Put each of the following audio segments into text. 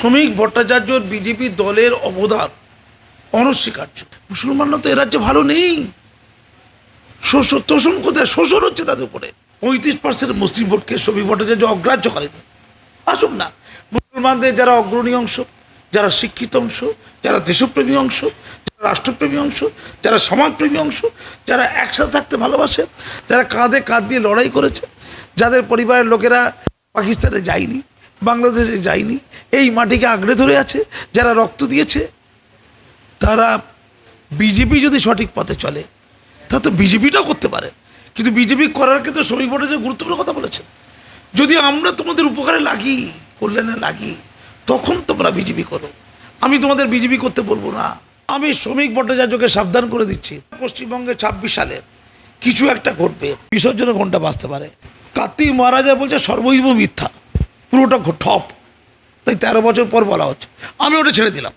শ্রমিক ভট্টাচার্যর বিজেপি দলের অবদান অনস্বীকার্য। মুসলমানরা তো এ রাজ্যে ভালো নেই। শোষণ তোষণ কোথায়? শোষণ হচ্ছে তাদের উপরে। পঁয়ত্রিশ পার্সেন্ট মুসলিম ভোটকে শ্রমিক ভট্টাচার্য অগ্রাহ্য করেনি। আসুক না। মুসলমানদের যারা অগ্রণী অংশ, যারা শিক্ষিত অংশ, যারা দেশপ্রেমী অংশ, যারা রাষ্ট্রপ্রেমী অংশ, যারা সমাজপ্রেমী অংশ, যারা একসাথে থাকতে ভালোবাসে, যারা কাঁধে কাঁধ দিয়ে লড়াই করেছে, যাদের পরিবারের লোকেরা পাকিস্তানে যায়নি বাংলাদেশে যায়নি। এই মাটিকে আঁকড়ে ধরে আছে, যারা রক্ত দিয়েছে, তারা বিজেপি যদি সঠিক পথে চলে, তা তো বিজেপিটাও করতে পারে। কিন্তু বিজেপি করার ক্ষেত্রে শ্রমিক ভট্টাচার্য গুরুত্বপূর্ণ কথা বলেছেন যদি আমরা তোমাদের উপকারে লাগি, কল্যাণে লাগি, তখন তোমরা বিজেপি করো। আমি তোমাদের বিজেপি করতে বলব না। আমি শ্রমিক ভট্টাচার্যকে সাবধান করে দিচ্ছি। পশ্চিমবঙ্গে ছাব্বিশ সালে কিছু একটা ঘটবে, বিসর্জনের ঘণ্টা বাঁচতে পারে। কার্তিক মহারাজা বলছে সর্বৈব মিথ্যা। পুরোটা ঠপ। তাই তেরো বছর পর বলা হচ্ছে। আমি ওটা ছেড়ে দিলাম।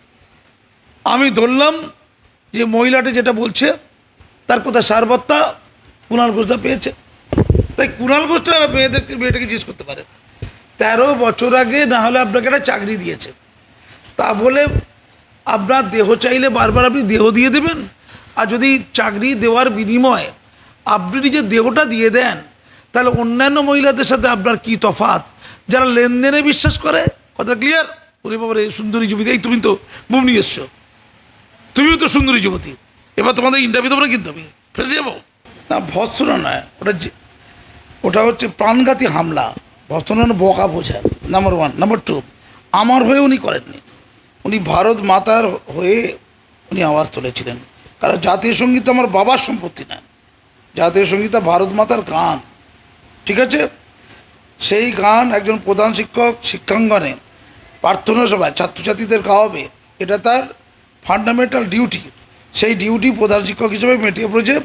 আমি ধরলাম যে মহিলাটি যেটা বলছে, তার কোথায় সারবত্তা কুণাল ঘোষটা পেয়েছে। তাই কুণাল ঘোষটা মেয়েদেরকে মেয়েটাকে জিজ্ঞেস করতে পারে। তেরো বছর আগে না হলে আপনাকে একটা চাকরি দিয়েছে। তা বলে আপনার দেহ চাইলে বারবার আপনি দেহ দিয়ে দেবেন? আর যদি চাকরি দেওয়ার বিনিময়ে আপনি নিজের দেহটা দিয়ে দেন, তাহলে অন্যান্য মহিলাদের সাথে আপনার কি তফাৎ? যারা লেনদেনে বিশ্বাস করে কথা ক্লিয়ার ওরে বাবারে, সুন্দরী যুবতী, এই তুমি তো মুম নিয়ে এসছো। তুমিও তো সুন্দরী যুবতী। এবার তোমাদের ইন্টারভিউ তোমরা কিন্তু আমি? ফেসে যাব। না, ভৎসনা নয়, ওটা ওটা হচ্ছে প্রাণঘাতী হামলা। ভৎসনা বকা বোঝায়। নাম্বার ওয়ান নাম্বার টু আমার হয়ে উনি করেননি। উনি ভারত মাতার হয়ে উনি আওয়াজ তুলেছিলেন। কারণ জাতীয় সংগীত আমার বাবার সম্পত্তি না। জাতীয় সংগীত ভারত মাতার গান। ঠিক আছে? সেই গান একজন প্রধান শিক্ষক শিক্ষাঙ্গনে প্রার্থনা সভায় ছাত্রছাত্রীদের গাওয়াবে এটা তার ফান্ডামেন্টাল ডিউটি সেই ডিউটি প্রধান শিক্ষক হিসেবে মেটিয়ে পড়েছে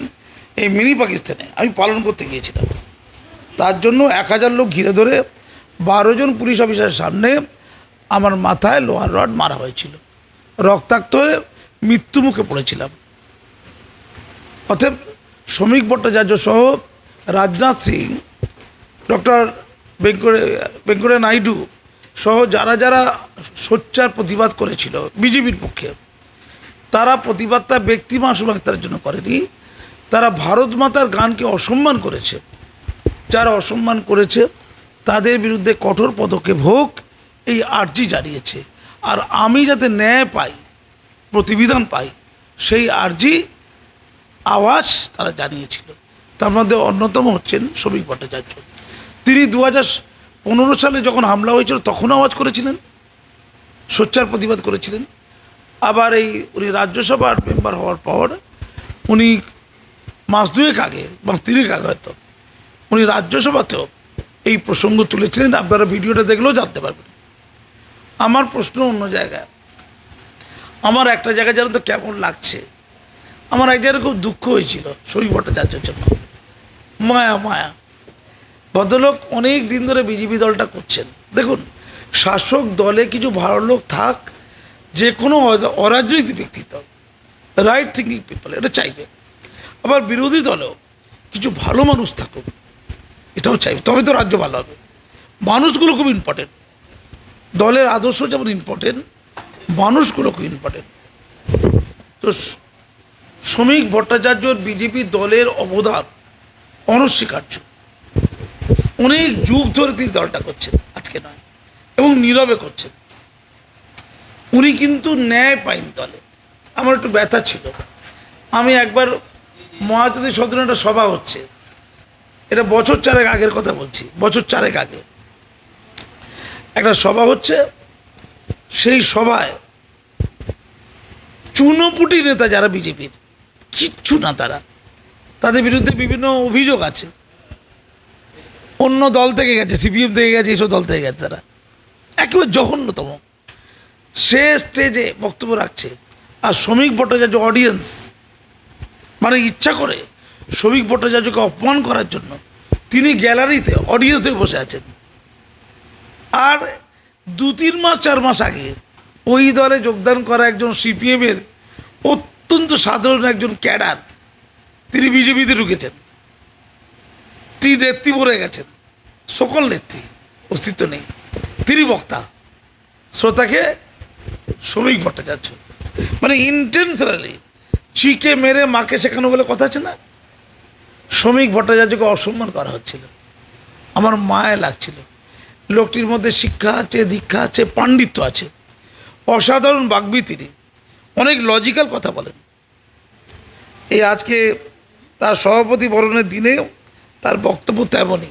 এই মিনি পাকিস্তানে। আমি পালন করতে গিয়েছিলাম। তার জন্য এক হাজার লোক ঘিরে ধরে বারো জন পুলিশ অফিসারের সামনে আমার মাথায় লোহার রড মারা হয়েছিল। রক্তাক্ত হয়ে মৃত্যু মুখে পড়েছিলাম। অতএব শ্রমিক ভট্টাচার্য সহ রাজনাথ সিং, ডক্টর বেঙ্করে বেঙ্করে নাইডু সহ যারা যারা সোচ্চার প্রতিবাদ করেছিল বিজেপির পক্ষে, তারা প্রতিবাদটা ব্যক্তি মাসুমাক্তার জন্য করেনি। তারা ভারত মাতার গানকে অসম্মান করেছে। যারা অসম্মান করেছে, তাদের বিরুদ্ধে কঠোর পদক্ষেপ হোক, এই আর্জি জানিয়েছে। আর আমি যাতে ন্যায় পাই, প্রতিবিধান পাই, সেই আর্জি আওয়াজ তারা জানিয়েছিল। তার মধ্যে অন্যতম হচ্ছেন শ্রমিক ভট্টাচার্য। তিনি দু হাজার পনেরো সালে যখন হামলা হয়েছিল, তখনও আওয়াজ করেছিলেন, সোচ্চার প্রতিবাদ করেছিলেন। আবার এই উনি রাজ্যসভার মেম্বার হওয়ার পর উনি মাস দুয়েক আগে, মাস তিনেক আগে হয়তো, উনি রাজ্যসভাতেও এই প্রসঙ্গ তুলেছিলেন। আপনারা ভিডিওটা দেখলেও জানতে পারবেন। আমার প্রশ্ন অন্য জায়গায়, আমার একটা জায়গায় যেন তো কেমন লাগছে? আমার এক জায়গায় খুব দুঃখ হয়েছিল শরীর ভট্টাচার্যের জন্য। মায়া মায়া। ভদ্রলোক অনেক দিন ধরে বিজেপি দলটা করছেন। দেখুন, শাসক দলে কিছু ভালো লোক থাক, যে কোনো অরাজনৈতিক ব্যক্তিত্ব রাইট থিঙ্কিং পিপল এটা চাইবে। আবার বিরোধী দলেও কিছু ভালো মানুষ থাকুক, এটাও চাইবে। তবে তো রাজ্য ভালো হবে। মানুষগুলো খুব ইম্পর্টেন্ট দলের আদর্শ যেমন ইম্পর্টেন্ট মানুষগুলো খুব ইম্পর্টেন্ট তো শ্রমিক ভট্টাচার্যর বিজেপি দলের অবদান অনস্বীকার্য। অনেক যুগ ধরে তিনি দলটা করছেন, আজকে নয়, এবং নীরবে করছেন। উনি কিন্তু ন্যায় পায়নি দলে। আমার একটু ব্যথা ছিল। আমি একবার মহাজাতি সদনে একটা সভা হচ্ছে। এটা বছর চারেক আগের কথা বলছি, বছর চারেক আগে। একটা সভা হচ্ছে, সেই সভায় চুনোপুটি নেতা যারা বিজেপির, কিচ্ছু না তারা। তাদের বিরুদ্ধে বিভিন্ন অভিযোগ আছে। অন্য দল থেকে গেছে, সিপিএম থেকে গেছে, এইসব দল থেকে গেছে তারা। একেবারে জঘন্যতম। সে স্টেজে বক্তব্য রাখছে, আর শ্রমিক ভট্টাচার্য অডিয়েন্স মানে ইচ্ছা করে শ্রমিক ভট্টাচার্যকে অপমান করার জন্য তিনি গ্যালারিতে অডিয়েন্সে বসে আছেন। আর দু, তিন মাস, চার মাস আগে ওই দলে যোগদান করা একজন সিপিএমের অত্যন্ত সাধারণ একজন ক্যাডার, তিনি বিজেপিতে ঢুকেছেন। তিনি নেত্রী মরে গেছেন। সকল নেত্রী, অস্তিত্ব নেই। তিনি বক্তা শ্রোতাকে শ্রমিক ভট্টাচার্য। মানে ইন্টেনশনালি চিকে মেরে মাকে শেখানো বলে কথা আছে না? শ্রমিক ভট্টাচার্যকে অসম্মান করা হচ্ছিল। আমার মায়ে লাগছিল। লোকটির মধ্যে শিক্ষা আছে, দীক্ষা আছে, পাণ্ডিত্য আছে। অসাধারণ বাগ্মী তিনি। অনেক লজিক্যাল কথা বলেন। এই আজকে তার সভাপতি বরণের দিনেও তার বক্তব্য তেমনই।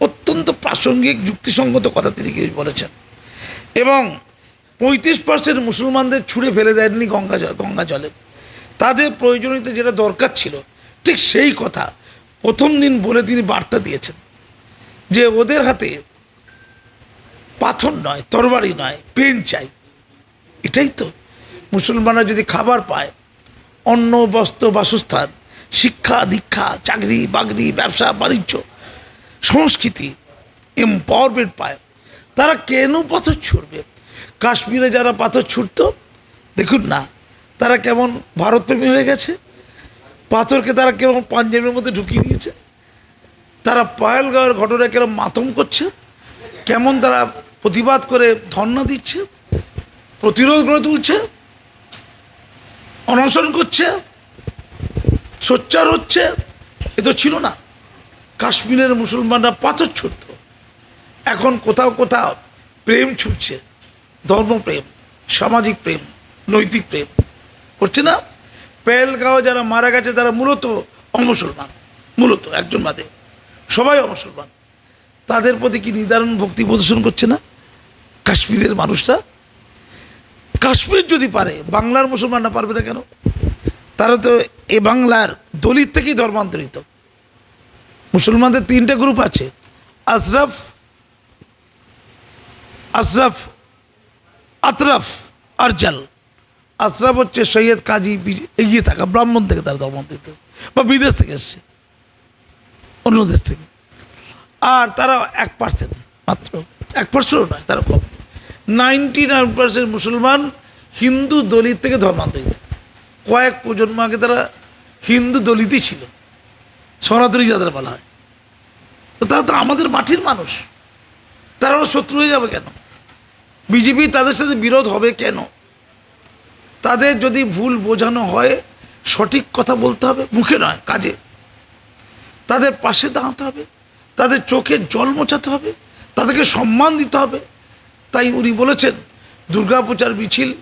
অত্যন্ত প্রাসঙ্গিক যুক্তিসঙ্গত কথা তিনি বলেছেন। এবং পঁয়ত্রিশ পার্সেন্ট মুসলমানদের ছুঁড়ে ফেলে দেননি গঙ্গা জল, গঙ্গা জলে। তাদের প্রয়োজনীয়তা যেটা দরকার ছিল, ঠিক সেই কথা প্রথম দিন বলে তিনি বার্তা দিয়েছেন যে ওদের হাতে পাথর নয়, তরবারি নয়, পেন চাই। এটাই তো। মুসলমানরা যদি খাবার পায়, অন্ন, বস্ত্র, বাসস্থান শিক্ষা, দীক্ষা, চাকরি, বাকরি, ব্যবসা, বাণিজ্য, সংস্কৃতি এম্পাওয়ারমেন্ট পায়। তারা কেন পাথর ছুড়বে? কাশ্মীরে যারা পাথর ছুটত দেখুন না, তারা কেমন ভারতপ্রেমী হয়ে গেছে? পাথরকে তারা কেমন পাঞ্জাবের মধ্যে ঢুকিয়ে দিয়েছে? তারা পায়েলগাঁওয়ের ঘটনা কেমন মাতম করছে? কেমন তারা প্রতিবাদ করে ধর্ণা দিচ্ছে? প্রতিরোধ গড়ে তুলছে? অনশন করছে? সোচ্চার হচ্ছে, এ তো ছিল না। কাশ্মীরের মুসলমানরা পাথর ছুটত এখন কোথাও কোথাও প্রেম ছুটছে, ধর্মপ্রেম, সামাজিক প্রেম, নৈতিক প্রেম। করছে না? পেলগাঁও যারা মারা গেছে, তারা মূলত অমুসলমান, মূলত একজন বাদে। সবাই অমুসলমান। তাদের প্রতি কি নির্ধারণ ভক্তি প্রদর্শন করছে না কাশ্মীরের মানুষরা? কাশ্মীর যদি পারে, বাংলার মুসলমানরা পারবে না কেন? তারা তো এ বাংলার দলিত থেকেই ধর্মান্তরিত। মুসলমানদের তিনটে গ্রুপ আছে। আশরাফ আশরাফ, আতরাফ আরজাল আশরাফ হচ্ছে সৈয়দ কাজী এগিয়ে থাকা, ব্রাহ্মণ থেকে তারা ধর্মান্তরিত। বা বিদেশ থেকে এসছে। অন্য দেশ থেকে। আর তারা এক পার্সেন্ট মাত্র। এক পার্সেন্টও নয়, তারা কম। নাইনটি নাইন পার্সেন্ট মুসলমান হিন্দু দলিত থেকে ধর্মান্তরিত। কয়েক প্রজন্ম আগে তারা হিন্দু দলিতই ছিল। সনাতনী যাদের বলা হয়। তো তারা তো আমাদের মাটির মানুষ। তারা আবার শত্রু হয়ে যাবে কেন? বিজেপি তাদের সাথে বিরোধ হবে কেন? তাদের যদি ভুল বোঝানো হয়, সঠিক কথা বলতে হবে, মুখে নয়, কাজে। তাদের পাশে দাঁড়াতে হবে, তাদের চোখে জল মোছাতে হবে, তাদেরকে সম্মান দিতে হবে। তাই উনি বলেছেন, দুর্গাপূজার মিছিল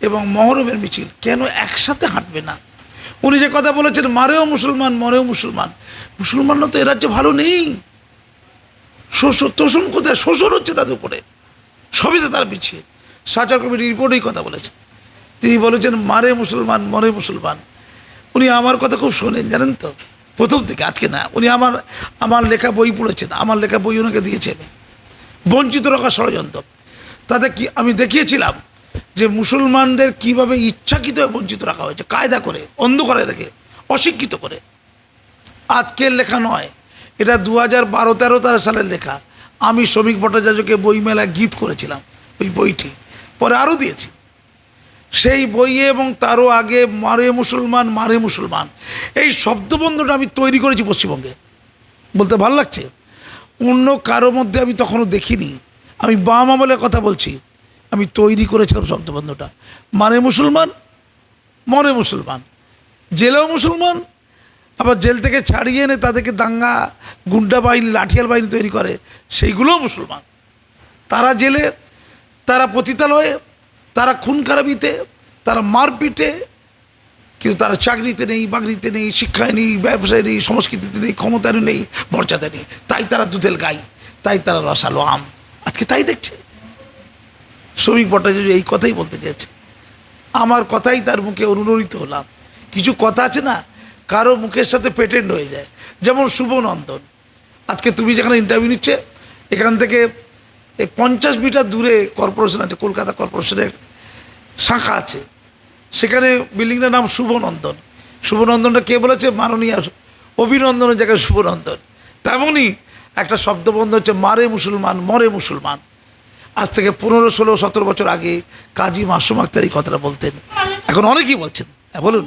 এবং মহরমের মিছিল, কেন একসাথে হাঁটবে না? উনি যে কথা বলেছেন, মারেও মুসলমান, মরেও মুসলমান। মুসলমানরা তো এ রাজ্যে ভালো নেই। শ্বশুর, তোষণ কোথায়? শোষণ হচ্ছে তাদের উপরে। সবই তো তারা পিছিয়ে। সাচার কমিটির রিপোর্টেই কথা বলেছেন তিনি বলেছেন, মারে মুসলমান, মরে মুসলমান। উনি আমার কথা খুব শোনেন, জানেন তো? প্রথম থেকে, আজকে না। উনি আমার আমার লেখা বই পড়েছেন। আমার লেখা বই ওনাকে দিয়েছেন। বঞ্চিত রাখা ষড়যন্ত্র। তাতে কি আমি দেখিয়েছিলাম? যে মুসলমানদের কীভাবে ইচ্ছাকৃত বঞ্চিত রাখা হয়েছে, কায়দা করে, অন্ধ করে রেখে, অশিক্ষিত করে। আজকের লেখা নয়, এটা দু হাজার বারো তেরো তেরো সালের লেখা। আমি শ্রমিক ভট্টাচার্যকে বইমেলায় গিফট করেছিলাম, ওই বইটি। পরে আরও দিয়েছি। সেই বইয়ে এবং তারও আগে মারে মুসলমান মারে মুসলমান। এই শব্দবন্ধটা আমি তৈরি করেছি পশ্চিমবঙ্গে। বলতে ভালো লাগছে? অন্য কারও মধ্যে আমি তখনও দেখিনি। আমি বাম আমলের কথা বলছি। আমি তৈরি করেছিলাম শব্দবন্ধটা। মানে মুসলমান, মরে মুসলমান। জেলেও মুসলমান, আবার জেল থেকে ছাড়িয়ে এনে তাদেরকে দাঙ্গা, গুন্ডা বাহিনী, লাঠিয়াল বাহিনী তৈরি করে, সেইগুলোও মুসলমান। তারা জেলে, তারা পতিতালয়ে, তারা খুন খারাপিতে তারা মারপিটে, কিন্তু তারা চাকরিতে নেই, বাকরিতে নেই, শিক্ষায় নেই, ব্যবসায় নেই, সংস্কৃতিতে নেই, ক্ষমতায় নেই মর্যাদা নেই। তাই তারা দুধেল গাই, তাই তারা রসালো আম। আজকে তাই দেখছে। শ্রমিক ভট্টাচার্য এই কথাই বলতে চেয়েছে। আমার কথাই তার মুখে অনুরণিত হলাম। কিছু কথা আছে না? কারও মুখের সাথে পেটেন্ট হয়ে যায়। যেমন শুভনন্দন। আজকে তুমি যেখানে ইন্টারভিউ নিচ্ছে, এখান থেকে এই পঞ্চাশ মিটার দূরে কর্পোরেশন আছে, কলকাতা কর্পোরেশনের শাখা আছে। সেখানে বিল্ডিংটার নাম শুভনন্দন। শুভনন্দনটা কে বলেছে? মাননীয় অভিনন্দনের জায়গায় শুভনন্দন। তেমনই একটা শব্দবন্ধ হচ্ছে, মারে মুসলমান, মরে মুসলমান। আজ থেকে পনেরো, ষোলো, সতেরো বছর আগে কাজী মাসুম আক্তার এই কথাটা বলতেন। এখন অনেকেই বলছেন হ্যাঁ বলুন?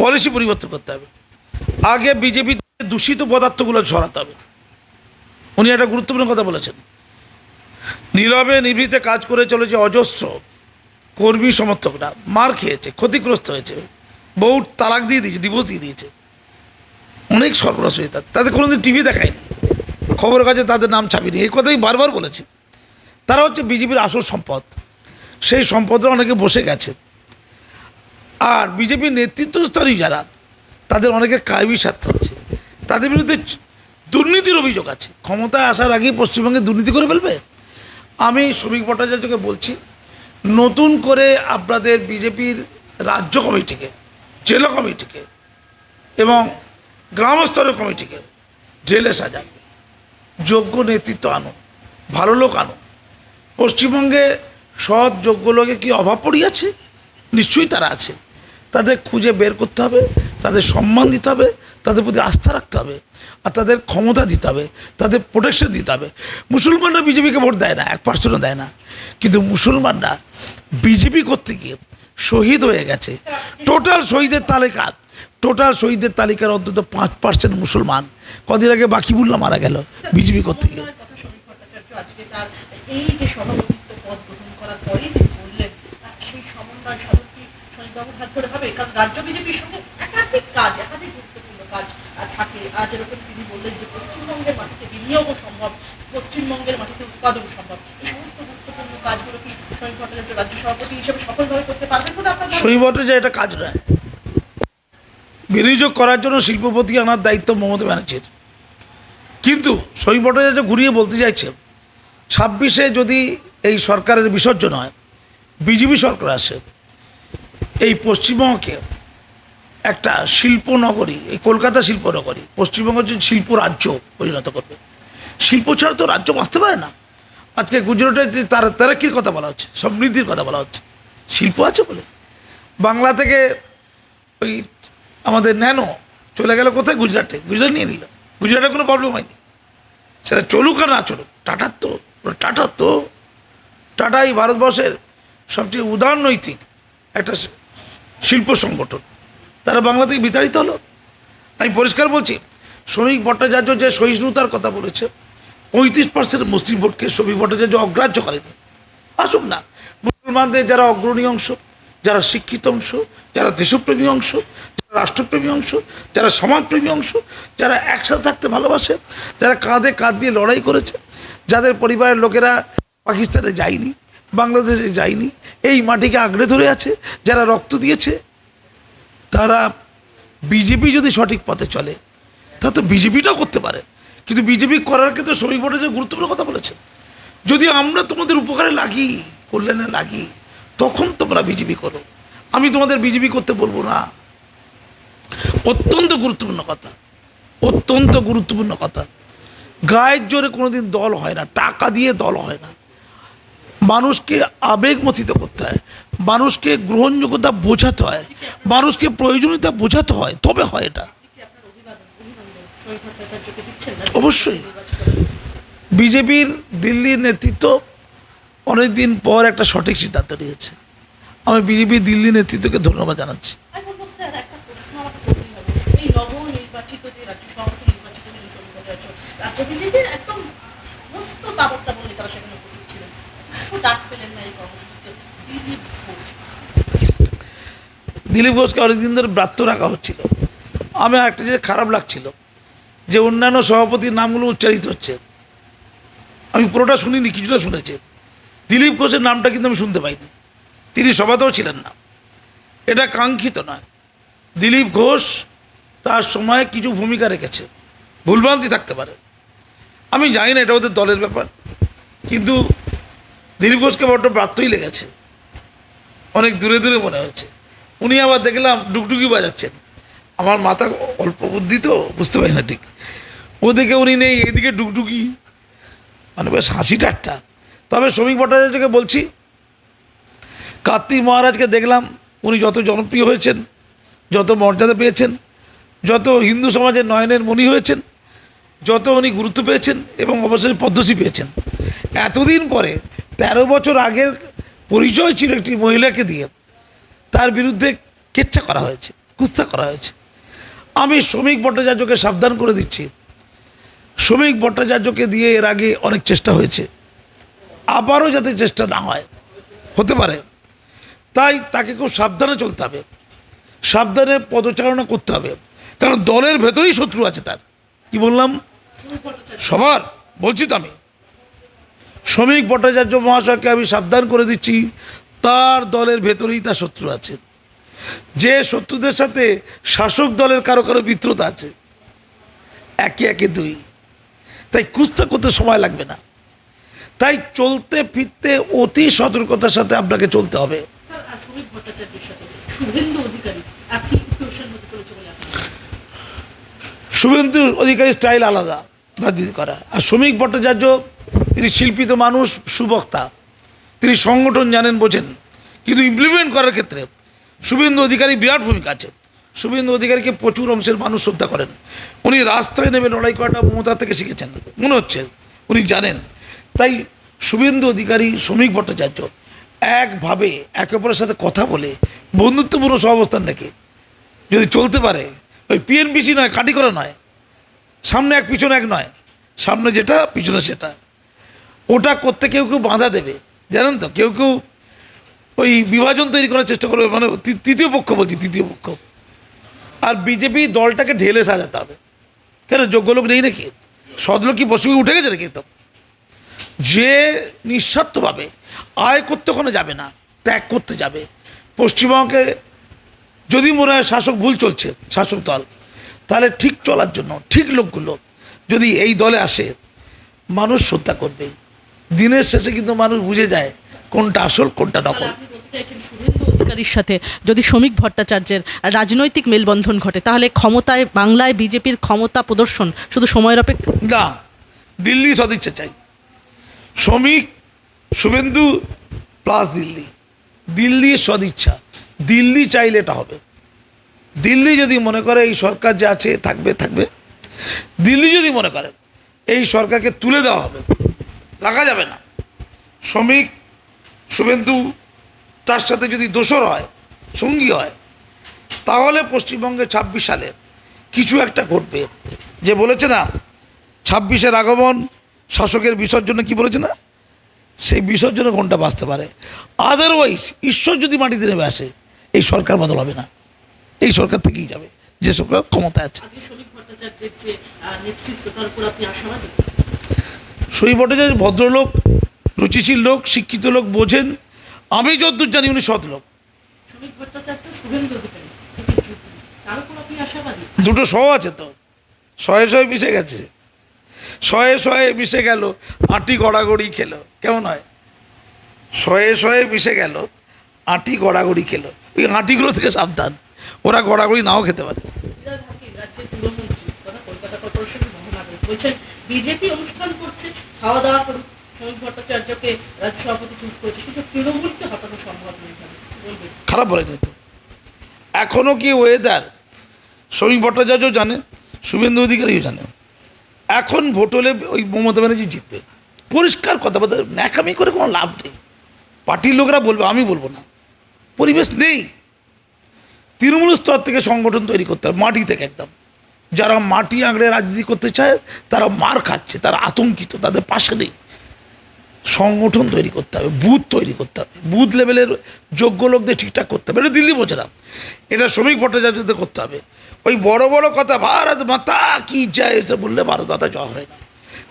পলিসি পরিবর্তন করতে হবে। আগে বিজেপি দূষিত পদার্থগুলো ছড়াতে হবে। উনি একটা গুরুত্বপূর্ণ কথা বলেছেন। নীরবে, নিভৃতে কাজ করে চলেছে অজস্র কর্মী সমর্থকরা মার খেয়েছে, ক্ষতিগ্রস্ত হয়েছে। বউ তালাক দিয়ে দিয়েছে ডিভোর্স দিয়ে দিয়েছে। অনেক সর্বনাশ হয়েছে তাদের তাদের কোনোদিন টিভি দেখায়নি। খবরের কাছে তাদের নাম ছাপিনি। এই কথাই বারবার বলেছি। তারা হচ্ছে বিজেপির আসল সম্পদ। সেই সম্পদরা অনেকে বসে গেছে। আর বিজেপির নেতৃত্বস্তরীয় যারা, তাদের অনেকের কায়বি স্বার্থ আছে। তাদের বিরুদ্ধে দুর্নীতির অভিযোগ আছে। ক্ষমতায় আসার আগেই পশ্চিমবঙ্গে দুর্নীতি করে ফেলবে? আমি শ্রমিক ভট্টাচার্যকে বলছি নতুন করে আপনাদের বিজেপির রাজ্য কমিটিকে, জেলা কমিটিকে এবং গ্রামস্তরের কমিটিকে জেলে সাজান। যোগ্য নেতৃত্ব আনুন, ভালো লোক আনুন। পশ্চিমবঙ্গে সৎ যোগ্য লোকে কি অভাব পড়িয়াছে? নিশ্চয়ই তারা আছে। তাদের খুঁজে বের করতে হবে। তাদের সম্মান দিতে হবে, তাদের প্রতি আস্থা রাখতে হবে, আর তাদের ক্ষমতা দিতে হবে, তাদের প্রোটেকশন দিতে হবে। মুসলমানরা বিজেপিকে ভোট দেয় না, এক পার্সেন্টও দেয় না। কিন্তু মুসলমানরা বিজেপি করতে গিয়ে শহীদ হয়ে গেছে। টোটাল শহীদের তালিকা টোটাল শহীদের তালিকার অন্তত পাঁচ পার্সেন্ট মুসলমান। কদিন আগে বাকি বাকিবুল্লাহ মারা গেল বিজেপি করতে গিয়ে এই যে সভাপতিত্ব পদ গ্রহণ করার পরেই তিনি বললেন, সেই সমন্বয় হাত ধরে হবে কারণ রাজ্য বিজেপির সঙ্গে একাধিক কাজ, একাধিক গুরুত্বপূর্ণ কাজ থাকে। তিনি বললেন যে পশ্চিমবঙ্গের মাটিতে বিনিয়োগও সম্ভব, পশ্চিমবঙ্গের মাটিতে উৎপাদন সম্ভব। এই সমস্ত গুরুত্বপূর্ণ কাজগুলো কি ভট্টাচার্য রাজ্য সভাপতি হিসেবে সফলভাবে করতে পারবেন বলে আপনার ধারণা? শৈবটে যে এটা কাজ নয়। বিনিয়োগ করার জন্য শিল্পপতি আনার দায়িত্ব মমতা ব্যানার্জির। কিন্তু শৈবটে যে ঘুরিয়ে বলতে চাইছে, ছাব্বিশে যদি এই সরকারের বিসর্জন হয়, বিজেপি সরকার আসে এই পশ্চিমবঙ্গকে একটা শিল্পনগরী, এই কলকাতা শিল্পনগরী পশ্চিমবঙ্গ যে শিল্প রাজ্য পরিণত করবে। শিল্প ছাড়া তো রাজ্য বাঁচতে পারে না। আজকে গুজরাটে যে তার তারাক্কির কথা বলা হচ্ছে, সমৃদ্ধির কথা বলা হচ্ছে। শিল্প আছে বলে। বাংলা থেকে ওই আমাদের ন্যানো চলে গেল কোথায়? গুজরাটে। গুজরাট নিয়ে নিল। গুজরাটে কোনো প্রবলেম হয়নি। সেটা চলুক আর না চলুক, টাটার তো টাটার তো। টাটা এই ভারতবর্ষের সবচেয়ে উদারনৈতিক একটা শিল্প সংগঠন। তারা বাংলা থেকে বিতাড়িত হলো। আমি পরিষ্কার বলছি শ্রমিক ভট্টাচার্য যে সহিষ্ণুতার কথা বলেছে, পঁয়ত্রিশ পার্সেন্ট মুসলিম ভোটকে শ্রমিক ভট্টাচার্য অগ্রাহ্য করেনি। আসুক না, মুসলমানদের যারা অগ্রণী অংশ, যারা শিক্ষিত অংশ, যারা দেশপ্রেমী অংশ, যারা রাষ্ট্রপ্রেমী অংশ, যারা সমাজপ্রেমী অংশ, যারা একসাথে থাকতে ভালোবাসে, যারা কাঁধে কাঁধ দিয়ে লড়াই করেছে, যাদের পরিবারের লোকেরা পাকিস্তানে যায়নি বাংলাদেশে যায়নি। এই মাটিকে আঁকড়ে ধরে আছে, যারা রক্ত দিয়েছে, তারা বিজেপি যদি সঠিক পথে চলে, তা তো বিজেপিটাও করতে পারে। কিন্তু বিজেপি করার ক্ষেত্রে শ্রমিক যে গুরুত্বপূর্ণ কথা বলেছে যদি আমরা তোমাদের উপকারে লাগি, কল্যাণে লাগি, তখন তোমরা বিজেপি করো। আমি তোমাদের বিজেপি করতে বলব না। অত্যন্ত গুরুত্বপূর্ণ কথা। অত্যন্ত গুরুত্বপূর্ণ কথা। গায়ের জোরে কোনোদিন দল হয় না। টাকা দিয়ে দল হয় না। মানুষকে আবেগমথিত করতে হয়, মানুষকে গ্রহণযোগ্যতা বোঝাতে হয়, মানুষকে প্রয়োজনীয়তা বোঝাতে হয়, তবে হয় এটা। অবশ্যই। বিজেপির দিল্লির নেতৃত্ব অনেক দিন পর একটা সঠিক সিদ্ধান্ত নিয়েছে। আমি বিজেপির দিল্লি নেতৃত্বকে ধন্যবাদ জানাচ্ছি। বলব, স্যার একটা প্রশ্ন আমাকে করতেই হবে এই নবনির্বাচিত যে রাজ্য সভাপতি নির্বাচিত হলেন শরীর ভট্টাচার্য রাজ্য বিজেপির একদম সমস্ত তাবর তাবর নেতারা সেখানে উপস্থিত ছিলেন অবশ্য ডাক পেলেন না এই কর্মসূচিতে দিলীপ ঘোষ দিলীপ ঘোষকে অনেকদিন ধরে ব্রাত্য রাখা হচ্ছিল। আমি একটা জিনিস খারাপ লাগছিল, যে অন্যান্য সভাপতির নামগুলো উচ্চারিত হচ্ছে। আমি পুরোটা শুনিনি, কিছুটা শুনেছি। দিলীপ ঘোষের নামটা কিন্তু আমি শুনতে পাইনি। তিনি সভাতেও ছিলেন না। এটা কাঙ্ক্ষিত নয়। দিলীপ ঘোষ তার সময় কিছু ভূমিকা রেখেছে। ভুলভ্রান্তি থাকতে পারে। আমি জানি না এটা ওদের দলের ব্যাপার, কিন্তু দিলীপ ঘোষকে বড্ড ব্রাত্যই লেগেছে। অনেক দূরে দূরে মনে হয়েছে। উনি আবার দেখলাম ডুকডুকি বাজাচ্ছেন। আমার মাথা অল্প বুদ্ধি তো, বুঝতে পারি না ঠিক। ওদিকে উনি নেই এদিকে ডুকডুকি মানে বেশ হাসি ঠাট্টা। তবে শ্রমিক ভট্টাচার্যকে বলছি, কার্তিক মহারাজকে দেখলাম, উনি যত জনপ্রিয় হয়েছেন, যত মর্যাদা পেয়েছেন, যত হিন্দু সমাজের নয়নের মণি হয়েছেন, যত উনি গুরুত্ব পেয়েছেন এবং অবশ্যই পদ্মশ্রী পেয়েছেন। এতদিন পরে তেরো বছর আগের পরিচয় ছিল একটি মহিলাকে দিয়ে। তার বিরুদ্ধে কেচ্ছা করা হয়েছে, কুস্তা করা হয়েছে। আমি শ্রমিক ভট্টাচার্যকে সাবধান করে দিচ্ছি। শ্রমিক ভট্টাচার্যকে দিয়ে এর আগে অনেক চেষ্টা হয়েছে। আবারও যাতে চেষ্টা না হয়, হতে পারে। তাই তাকে খুব সাবধানে চলতে হবে। সাবধানে পদচারণা করতে হবে। কারণ দলের ভেতরেই শত্রু আছে তার। কি বললাম? সবার, বলছি তো আমি। শ্রমিক ভট্টাচার্য মহাশয়কে আমি সাবধান করে দিচ্ছি। তার দলের ভেতরেই তার শত্রু আছে। যে শত্রুদের সাথে শাসক দলের কারও কারও মিত্রতা আছে একে একে দুই। তাই কুস্তা করতে সময় লাগবে না। তাই চলতে ফিরতে অতি সতর্কতার সাথে আপনাকে চলতে হবে? শুভেন্দু অধিকারী স্টাইল আলাদা রাজনীতি করা। আর শ্রমিক ভট্টাচার্য তিনি শিল্পিত মানুষ সুবক্তা। তিনি সংগঠন জানেন, বোঝেন। কিন্তু ইমপ্লিমেন্ট করার ক্ষেত্রে শুভেন্দু অধিকারী বিরাট ভূমিকা আছে। শুভেন্দু অধিকারীকে প্রচুর অংশের মানুষ শ্রদ্ধা করেন। উনি রাস্তায় নেমে লড়াই করাটা মমতা থেকে শিখেছেন। মনে হচ্ছে উনি জানেন। তাই শুভেন্দু অধিকারী, শ্রমিক ভট্টাচার্য, একভাবে একে অপরের সাথে কথা বলে বন্ধুত্বপূর্ণ সহাবস্থান রেখে, যদি চলতে পারে, ওই পিএনপিসি নয় কাটি করা নয়, সামনে এক, পিছনে এক নয়, সামনে যেটা, পিছনে সেটা, ওটা করতে কেউ কেউ বাধা দেবে। জানেন তো? কেউ কেউ ওই বিভাজন তৈরি করার চেষ্টা করবে মানে তৃতীয় পক্ষ বলছি, তৃতীয় পক্ষ। আর বিজেপি দলটাকে ঢেলে সাজাতে হবে। কেন, যোগ্য লোক নেই নাকি? সদলোক কি বসে উঠে গেছে নাকি তো যে নিঃস্বার্থভাবে আয় করতে ওখানে যাবে না, ত্যাগ করতে যাবে। পশ্চিমবঙ্গে যদি মনে হয় শাসক ভুল চলছে, শাসক দল, তাহলে ঠিক চলার জন্য, ঠিক লোকগুলো যদি এই দলে আসে, মানুষ শ্রদ্ধা করবে। দিনের শেষে কিন্তু মানুষ বুঝে যায় কোনটা আসল কোনটা নকল। অধিকারীর সাথে যদি শ্রমিক ভট্টাচার্যের রাজনৈতিক মেলবন্ধন ঘটে তাহলে ক্ষমতায় বাংলায় বিজেপির ক্ষমতা প্রদর্শন শুধু সময়ের অপেক্ষা না দিল্লি সদিচ্ছা চাই। শ্রমিক শুভেন্দু প্লাস দিল্লি। দিল্লির সদিচ্ছা। দিল্লি চাইলে এটা হবে। দিল্লি যদি মনে করে এই সরকার যে আছে থাকবে থাকবে। দিল্লি যদি মনে করে এই সরকারকে তুলে দেওয়া হবে রাখা যাবে না। শ্রমিক শুভেন্দু, তার সাথে যদি দোসর হয়, সঙ্গী হয়, তাহলে পশ্চিমবঙ্গে ছাব্বিশ সালে কিছু একটা ঘটবে। যে বলেছে না, ছাব্বিশের আগমন শাসকের বিসর্জনে কি বলেছে না? সেই বিসর্জনে কোনটা বাঁচতে পারে? আদারওয়াইজ ঈশ্বর যদি মাটিতে নেমে আসে, এই সরকার বদল হবে না। এই সরকার থেকেই যাবে, যে সরকার ক্ষমতা আছে। শ্রমিক ভট্টাচার্যের যে সই ভট্টাচার্য ভদ্রলোক রুচিশীল লোক শিক্ষিত লোক বোঝেন আমি যতদূর জানি উনি সৎ লোক। দুটো শ আছে তো। শয়ে শয়ে মিশে গেছে। শয়ে শয়ে মিশে গেল আটি গড়াগড়ি খেলো। কেমন হয়? শয়ে শয়ে মিশে গেল আটি গড়াগড়ি খেলো। ওই আটিগুলো থেকে সাবধান। ওরা গড়াগড়ি নাও খেতে পারে। বিজেপি অনুষ্ঠান করছে খাওয়া দাওয়া করুক ভট্টাচার্যকে রাজ্য সভাপতি চুজ করেছে, কিন্তু তৃণমূলকে সম্ভব নয় খারাপ বলে তো? এখনও কি ওয়েদার শ্রমিক ভট্টাচার্য জানে, শুভেন্দু অধিকারীও জানে। এখন ভোট হলে ওই মমতা ব্যানার্জি জিতবে। পরিষ্কার কথা বলতে, ন্যাকামি করে কোনো লাভ নেই। পার্টির লোকরা বলবে, আমি বলব না। পরিবেশ নেই। তৃণমূল স্তর থেকে সংগঠন তৈরি করতে হবে, মাটি থেকে একদম। যারা মাটি আঁকড়ে রাজনীতি করতে চায়, তারা মার খাচ্ছে, তারা আতঙ্কিত, তাদের পাশে নেই। সংগঠন তৈরি করতে হবে, বুথ তৈরি করতে হবে, বুথ লেভেলের যোগ্য লোকদের ঠিকঠাক করতে হবে। এটা দিল্লি বোঝে না, এটা শ্রমিক ভট্টাচার্যদের করতে হবে। ওই বড় বড় কথা, ভারত মাতা কি যায় এটা বললে ভারত মাতা জয় হয় না।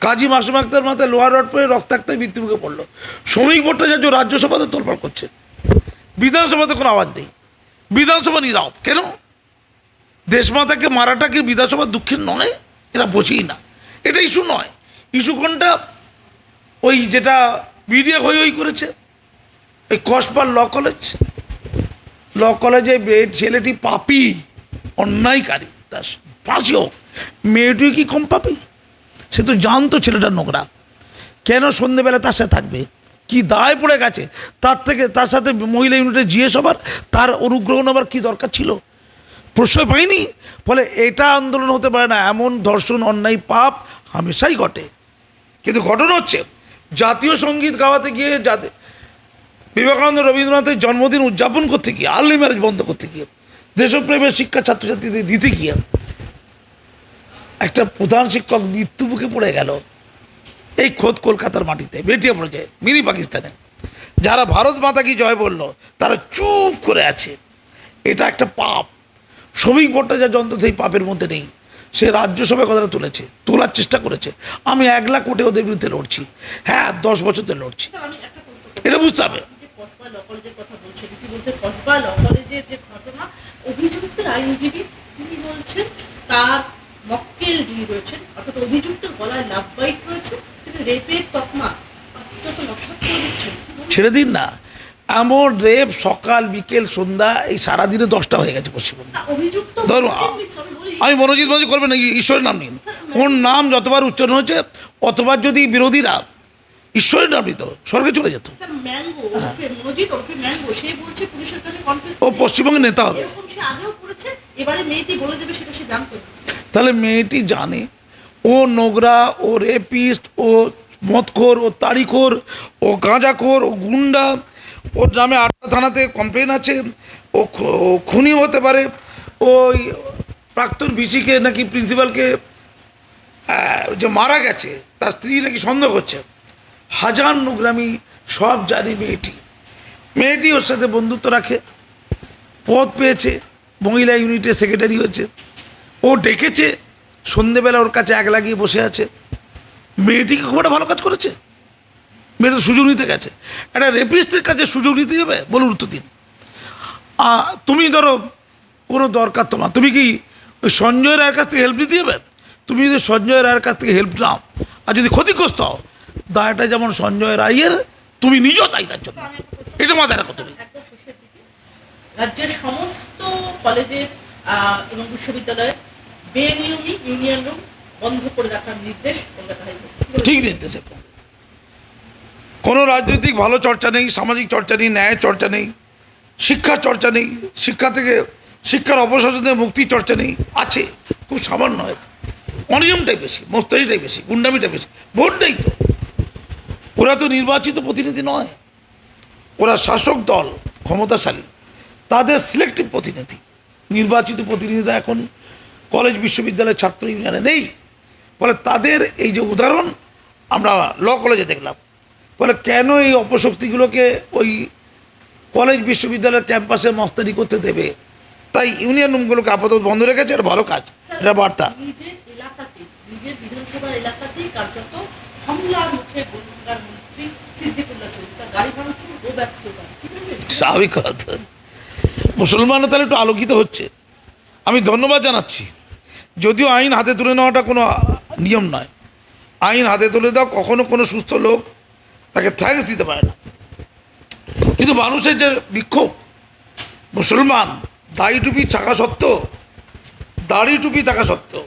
কাজী মাসুম আক্তার মাথায় লোহার রড পরে রক্তাক্তায় মৃত্যুমুখে পড়ল। শ্রমিক ভট্টাচার্য রাজ্যসভাতে তোলপাড় করছে। বিধানসভাতে কোনো আওয়াজ নেই। বিধানসভা নিরাপ কেন? দেশমাতাকে মারাটা কি বিধানসভার দুঃখের নয়? এরা বোঝেই না। এটা ইস্যু নয়। ইস্যু কোনটা? ওই যেটা মিডিয়া হই হই করেছে। ওই কসবার ল কলেজ। ল কলেজে ছেলেটি পাপি, অন্যায়কারী, তার ফাঁসি হোক। মেয়েটি কি কম পাপি? সে তো জানতো ছেলেটা নোংরা। কেন সন্ধেবেলা তার সাথে থাকবে? কি দায় পড়ে গেছে? তার থেকে, তার সাথে মহিলা ইউনিটে জিএস হবার, তার অনুগ্রহ নেবার কী দরকার ছিল? প্রশ্রয় পাইনি। ফলে এটা আন্দোলন হতে পারে না, এমন ধর্ষণ, অন্যায়, পাপ, হামেশাই ঘটে। কিন্তু ঘটনা হচ্ছে, জাতীয় সংগীত গাওয়াতে গিয়ে জাতি বিবেকানন্দ রবীন্দ্রনাথের জন্মদিন উদযাপন করতে গিয়ে, আর্লি ম্যারেজ বন্ধ করতে গিয়ে, দেশপ্রেমের শিক্ষা ছাত্রছাত্রীদের দিতে গিয়ে, একটা প্রধান শিক্ষক মৃত্যু মুখে পড়ে গেল এই খোদ কলকাতার মাটিতে, বেটিয়ে পড়েছে মিনি পাকিস্তানে। যারা ভারত মাতা কি জয় বলল, তারা চুপ করে আছে। এটা একটা পাপ। শ্রমিক ভট্টাচার্য অন্তত এই পাপের মধ্যে নেই। সে রাজ্যসভায় কথাটা তুলেছে তোলার চেষ্টা করেছে। আমি এক লাখ কোটি ওদের বিরুদ্ধে লড়ছি। হ্যাঁ দশ বছর ধরে লড়ছি। এটা বুঝতে হবে। যে যে অভিযুক্তের আইনজীবী তিনি বলছেন তার মক্কেল যিনি রয়েছেন অর্থাৎ অভিযুক্তের গলায় লাভ বাইট রয়েছে তিনি রেপের তকমা? ছেড়ে দিন না। এমন রেপ সকাল বিকেল সন্ধ্যা এই সারাদিনে দশটা হয়ে গেছে পশ্চিমবঙ্গে। ধরুন, আমি মনোজিৎ মনোজিৎ করবেন না ঈশ্বরের নাম নিন। ওর নাম যতবার উচ্চারণ হয়েছে অতবার যদি বিরোধীরা ঈশ্বরের নাম নিত স্বর্গে চলে যেত। ও পশ্চিমবঙ্গের নেতা হবে। তাহলে মেয়েটি জানে ও নোংরা ও রেপিস্ট ও মদখোর ও তাড়িখোর ও গাঁজাখোর ও গুন্ডা ওর নামে আটটা থানাতে কমপ্লেন আছে। ও খুনি হতে পারে। ওই প্রাক্তন ভিসিকে নাকি প্রিন্সিপালকে যে মারা গেছে, তার স্ত্রী নাকি সন্দেহ করছে। হাজার নোংরামি, সব জানে মেয়েটি। মেয়েটি ওর সাথে বন্ধুত্ব রাখে, পদ পেয়েছে, মহিলা ইউনিটের সেক্রেটারি হয়েছে। ও ডেকেছে, সন্ধেবেলা ওর কাছে এক লাগিয়ে বসে আছে। মেয়েটিকে খুব একটা ভালো কাজ করেছে? মেয়েটা সুযোগ নিতে গেছে। একটা রেপিস্টের কাছে সুযোগ নিতে যাবে? বলুন উত্তর দিন। তুমি ধরো কোনো দরকার তোমার তুমি কি ওই সঞ্জয় রায়ের কাছ থেকে হেল্প নিতে যাবে? তুমি যদি সঞ্জয় রায়ের কাছ থেকে হেল্প নাও আর যদি ক্ষতিগ্রস্ত হও দায়টা যেমন সঞ্জয় রায়ের তুমি নিজেও তাই তার জন্য। এটা মাথায় রাখো তুমি। রাজ্যের সমস্ত কলেজের এবং বেনিয়মি ইউনিয়ন রুম বন্ধ করে রাখার নির্দেশ কলকাতা? ঠিক নির্দেশ। কোনো রাজনৈতিক ভালো চর্চা নেই, সামাজিক চর্চা নেই, ন্যায় চর্চা নেই, শিক্ষা চর্চা নেই, শিক্ষা থেকে, শিক্ষার অপশাসনের মুক্তি চর্চা নেই, আছে, খুব সামান্য হয়তো। অনিয়মটাই বেশি, মোস্তারিটাই বেশি গুন্ডামিটাই বেশি ভোটটাই তো। ওরা তো নির্বাচিত প্রতিনিধি নয়। ওরা শাসক দল, ক্ষমতাশালী। তাদের সিলেক্টিভ প্রতিনিধি। নির্বাচিত প্রতিনিধিরা এখন কলেজ বিশ্ববিদ্যালয়ের ছাত্র ইউনিয়নে নেই। ফলে তাদের এই যে উদাহরণ, আমরা ল কলেজে দেখলাম। ফলে কেন এই অপশক্তিগুলোকে ওই কলেজ বিশ্ববিদ্যালয়ের ক্যাম্পাসে মস্তানি করতে দেবে? তাই ইউনিয়ন রুমগুলোকে আপাতত বন্ধ রেখেছে এটা ভালো কাজ এটা বার্তা। স্বাভাবিক কথা। মুসলমানরা তাহলে একটু আলোকিত হচ্ছে। আমি ধন্যবাদ জানাচ্ছি। যদিও আইন হাতে তুলে নেওয়াটা কোনো নিয়ম নয়। আইন হাতে তুলে দাও কখনো কোনো সুস্থ লোক তাকে থ্যাঙ্কস দিতে পারে না। কিন্তু মানুষের যে বিক্ষোভ, মুসলমান, দাড়ি টুপি থাকা সত্ত্বেও, দাড়ি টুপি থাকা সত্ত্বেও,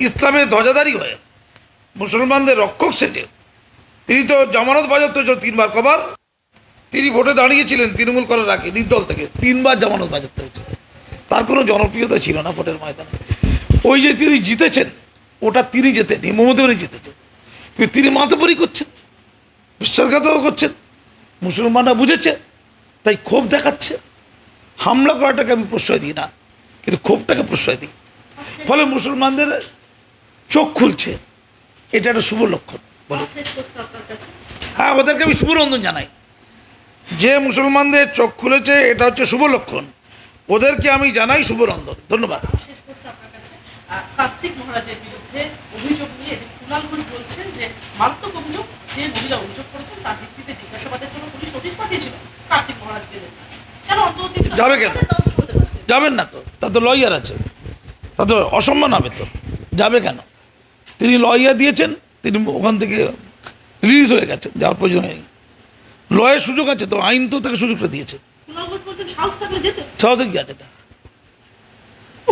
ইসলামের ধ্বজাদারি হয়ে, মুসলমানদের রক্ষক সেজে, তিনি তো জামানত বাজার তো তিনবার কবার, তিনি ভোটে দাঁড়িয়েছিলেন, তৃণমূল করার আগে, নির্দল থেকে, তিনবার জামানত বাজাতে হয়েছে তার কোনো জনপ্রিয়তা ছিল না ভোটের ময়দানে। ওই যে তিনি জিতেছেন, ওটা তিনি জেতেনি মমতা ব্যানার্জি জিতেছেন। কিন্তু তিনি মাতবরি করছেন। বিশ্বাসঘাতক করছেন মুসলমানরা বুঝেছে তাই ক্ষোভ দেখাচ্ছে। হামলা করাটাকে আমি প্রশ্রয় দিই না কিন্তু ক্ষোভটাকে প্রশ্রয় দিই। ফলে মুসলমানদের চোখ খুলছে। এটা একটা শুভ লক্ষণ কাছে। হ্যাঁ ওদেরকে আমি শুভরন্ধন জানাই। যে মুসলমানদের চোখ খুলেছে এটা হচ্ছে শুভ লক্ষণ। ওদেরকে আমি জানাই শুভরন্ধন ধন্যবাদ। কার্তিক মহারাজের বিরুদ্ধে অভিযোগ নিয়ে কুণাল ঘোষ বলছেন যে মারাত্মক অভিযোগ। যে মহিলা অভিযোগ করেছেন তার ভিত্তিতে জিজ্ঞাসাবাদের জন্য পুলিশ নোটিশ পাঠিয়েছিল কার্তিক মহারাজকে কেন যাবে কেন? যাবেন না তো। তা তো লয়ার আছে। তা তো অসম্মান হবে তো। যাবে কেন? তিনি লয়ার দিয়েছেন তিনি ওখান থেকে রিলিজ হয়ে গেছেন যাওয়ার প্রয়োজন হয়নি। লয়ের সুযোগ আছে তো আইন তো তাকে সুযোগটা দিয়েছে। সাহস কি আছে না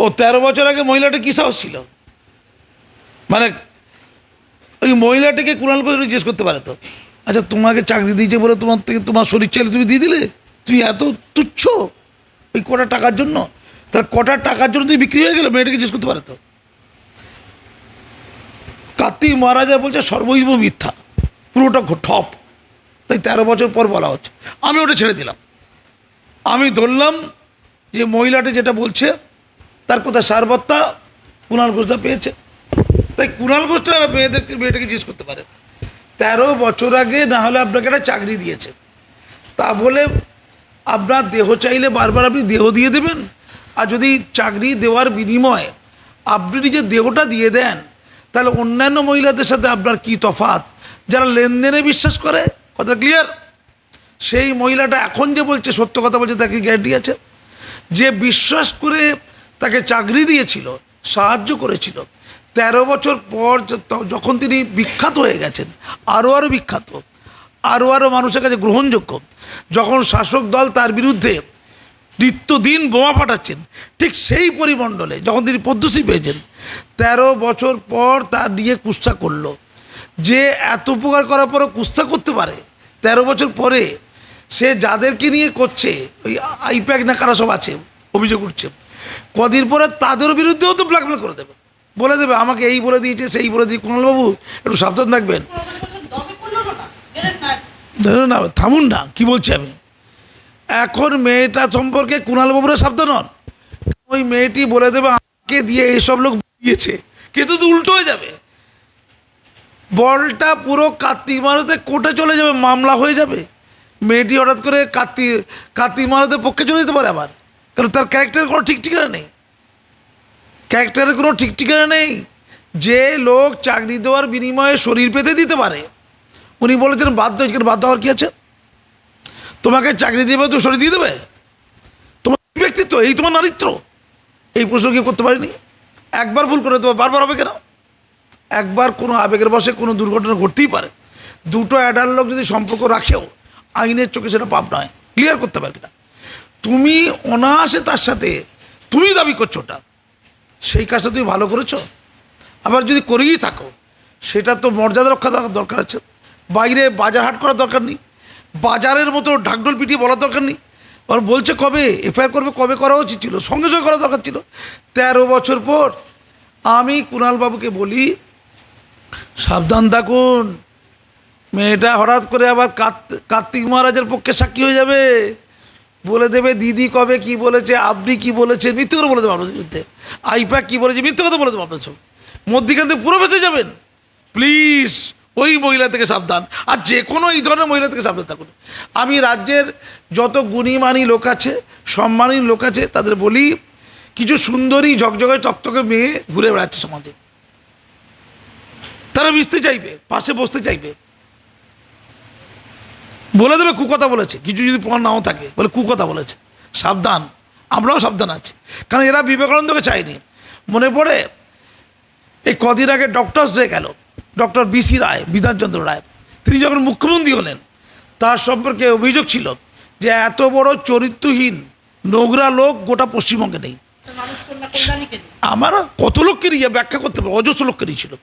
ও তেরো বছর আগে মহিলাটা কী সাহস ছিল? মানে ওই মহিলাটাকে কুণাল করে জিজ্ঞেস করতে পারে তো। আচ্ছা তোমাকে চাকরি দিয়েছে বলে তোমার থেকে তোমার শরীর চাইলে তুমি দিয়ে দিলে? তুমি এত তুচ্ছ ওই কটা টাকার জন্য? তার কটা টাকার জন্য তুমি বিক্রি হয়ে গেলে? মেয়েটাকে জিজ্ঞেস করতে পারে তো। কার্তিক মহারাজা বলছে, সর্বৈব মিথ্যা। পুরোটা ঠপ। তাই তেরো বছর পর বলা হচ্ছে। আমি ওটা ছেড়ে দিলাম। আমি ধরলাম যে মহিলাটি যেটা বলছে, তার কোথায় সারবত্তা? কুণাল পেয়েছে। তাই কুণাল ঘোষটা মেয়েদেরকে মেয়েটাকে জিজ্ঞেস করতে পারে। তেরো বছর আগে না হলে আপনাকে একটা চাকরি দিয়েছে। তা বলে আপনার দেহ চাইলে বারবার আপনি দেহ দিয়ে দেবেন? আর যদি চাকরি দেওয়ার বিনিময়ে আপনি নিজের দেহটা দিয়ে দেন, তাহলে অন্যান্য মহিলাদের সাথে আপনার কি তফাৎ? যারা লেনদেনে বিশ্বাস করে? কথা ক্লিয়ার সেই মহিলাটা এখন যে বলছে, সত্য কথা বলছে, তাকে গ্যারান্টি আছে। যে বিশ্বাস করে তাকে চাকরি দিয়েছিল, সাহায্য করেছিল তেরো বছর পর যখন তিনি বিখ্যাত হয়ে গেছেন, আরও আরও বিখ্যাত, আরও আরও মানুষের কাছে গ্রহণযোগ্য, যখন শাসক দল তার বিরুদ্ধে নিত্যদিন বোমা পাঠাচ্ছেন ঠিক সেই পরিমণ্ডলে যখন তিনি পদ্মশ্রী পেয়েছেন, তেরো বছর পর তার নিয়ে কুস্তা করল। যে এত উপকার করার পরও কুস্তা করতে পারে, তেরো বছর পরে সে যাদেরকে নিয়ে করছে, ওই আইপ্যাক না কারা সব আছে, অভিযোগ উঠছে, কদিন পরে তাদের বিরুদ্ধেও তো ব্ল্যাকমেল করে দেবে। বলে দেবে, আমাকে এই বলে দিয়েছে, সেই বলে দিয়ে কুণালবাবু, একটু সাবধান থাকবেন। না, থামুন না, কি বলছি আমি? এখন মেয়েটা সম্পর্কে কুণালবাবুরা সাবধান হন। ওই মেয়েটি বলে দেবে, আমাকে দিয়ে এইসব লোক দিয়েছে। কিন্তু তো উল্টো হয়ে যাবে। বলটা পুরো কার্তিক মারতে কোর্টে চলে যাবে, মামলা হয়ে যাবে। মেয়েটি হঠাৎ করে কার্তিক কার্তিক মারতের পক্ষে চলে যেতে পারে আবার। কারণ তার ক্যারেক্টার কোনো ঠিক ঠিকানা নেই। ক্যারেক্টারের কোনো ঠিক ঠিকানা নেই। যে লোক চাকরি দেওয়ার বিনিময়ে শরীর পেতে দিতে পারে। উনি বলেছেন, বাধ্য এখানে বাধ্য হওয়ার কি আছে? তোমাকে চাকরি দেবে, তো শরীর দিয়ে দেবে? তোমার ব্যক্তিত্ব, এই তোমার নারিত্র এই প্রশ্ন কি করতে পারিনি। একবার ভুল করে দেবো, বারবার হবে কেন? একবার কোনো আবেগের বসে কোনো দুর্ঘটনা ঘটতেই পারে। দুটো অ্যাডাল লোক যদি সম্পর্ক রাখেও, আইনের চোখে সেটা পাপ নয়। ক্লিয়ার করতে পারবে না। তুমি অনায়াসে তার সাথে, তুমি দাবি করছ ওটা। সেই কাজটা তুমি ভালো করেছ? আবার যদি করেই থাকো, সেটা তো মর্যাদা রক্ষা দর- দরকার আছে। বাইরে বাজার হাট করার দরকার নেই। বাজারের মতো ঢাকঢোল পিটিয়ে বলার দরকার নেই। আর বলছে কবে? এফআইআর করবে, কবে করা উচিত ছিল? সঙ্গে সঙ্গে করা দরকার ছিল। তেরো বছর পর আমি কুণালবাবুকে বলি, সাবধান থাকুন। মেয়েটা হঠাৎ করে আবার কার্ত- কার্তিক মহারাজের পক্ষে সাক্ষী হয়ে যাবে। বলে দেবে, দিদি কবে কি বলেছে, আপনি কি বলেছে মিথ্যে করে বলে দেবো আপনাদের বিরুদ্ধে আইপ্যাক কি বলেছে, মিথ্যে কথা বলে দেবো আপনার সব মধ্যিখান থেকে পুরো ফেসে যাবেন। প্লিজ, ওই মহিলা থেকে সাবধান। আর যে কোনো এই ধরনের মহিলা থেকে সাবধান থাকুন। আমি রাজ্যের যত গুণীমানী লোক আছে, সম্মানী লোক আছে, তাদের বলি, কিছু সুন্দরী ঝকঝকে টকটকে মেয়ে ঘুরে বেড়াচ্ছে সমাজে। তারা মিশতে চাইবে, পাশে বসতে চাইবে। বলে দেবে, কুকথা বলেছে। কিছু যদি প্রমাণ নাও থাকে, বলে কুকথা বলেছে। সাবধান, আমরাও সাবধান আছি। কারণ এরা বিবেকানন্দকে চায়নি। মনে পড়ে, এই কদিন আগে ডক্টরস ডে গেল। ডক্টর বিসি রায়, বিধানচন্দ্র রায়, তিনি যখন মুখ্যমন্ত্রী হলেন, তার সম্পর্কে অভিযোগ ছিল যে এত বড় চরিত্রহীন, নোংরা লোক গোটা পশ্চিমবঙ্গে নেই। আমার কত লোককে নিয়ে ব্যাখ্যা করতে পারব অজস্র লোককে নিয়েছিল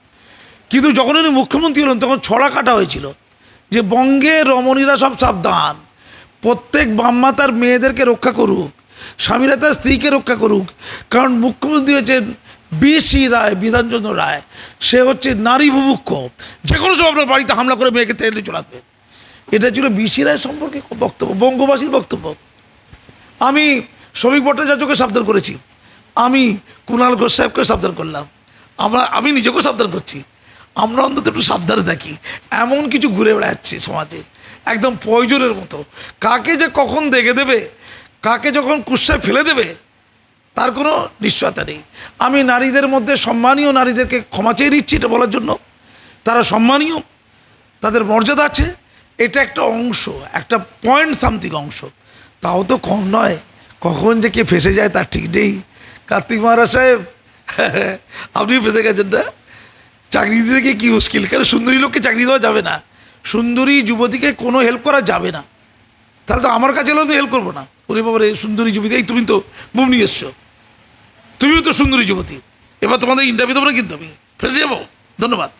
কিন্তু যখন উনি মুখ্যমন্ত্রী হলেন, তখন ছড়া কাটা হয়েছিল। যে বঙ্গে রমণীরা সব সাবধান। প্রত্যেক বাম্মা তার মেয়েদেরকে রক্ষা করুক, স্বামীরা তার স্ত্রীকে রক্ষা করুক। কারণ মুখ্যমন্ত্রী হচ্ছেন বিসি রায়, বিধানচন্দ্র রায়। সে হচ্ছে নারী বুভুক্ষ যে কোনো সময় আপনার বাড়িতে হামলা করে মেয়েকে ট্রেনে চলে এটা ছিল বিসি রায় সম্পর্কে বক্তব্য, বঙ্গবাসীর বক্তব্য। আমি শ্রমিক ভট্টাচার্যকে সাবধান করেছি। আমি কুণাল ঘোষ সাহেবকে সাবধান করলাম। আমরা, আমি নিজেকেও সাবধান করছি। আমরা অন্তত একটু সাবধানে থাকি। এমন কিছু ঘুরে বেড়াচ্ছে সমাজে, একদম প্রয়োজনের মতো। কাকে যে কখন দেখে দেবে, কাকে যখন কুৎসায় ফেলে দেবে, তার কোনো নিশ্চয়তা নেই। আমি নারীদের মধ্যে সম্মানীয় নারীদেরকে ক্ষমা চেয়ে দিচ্ছি এটা বলার জন্য। তারা সম্মানীয়, তাদের মর্যাদা আছে, এটা একটা অংশ, একটা পয়েন্ট সামথিং অংশ। তাও তো কম নয়, কখন যে কে ফেসে যায় তার ঠিক নেই। কার্তিক মহারাজ সাহেব আপনি ফেসে গেছেন না? চাকরি দিতে গিয়ে কী মুশকিল? কেন সুন্দরী লোককে চাকরি দেওয়া যাবে না? সুন্দরী যুবতীকে কোনো হেল্প করা যাবে না। তাহলে তো আমার কাছে এলো আমি হেল্প করব না। ওরে বাবারে, সুন্দরী যুবতী, এই তুমি তো বুম নিয়ে এসছো। তুমিও তো সুন্দরী যুবতী। এবার তোমাদের ইন্টারভিউ না কিন্তু আমি। ফেসে যাব। ধন্যবাদ।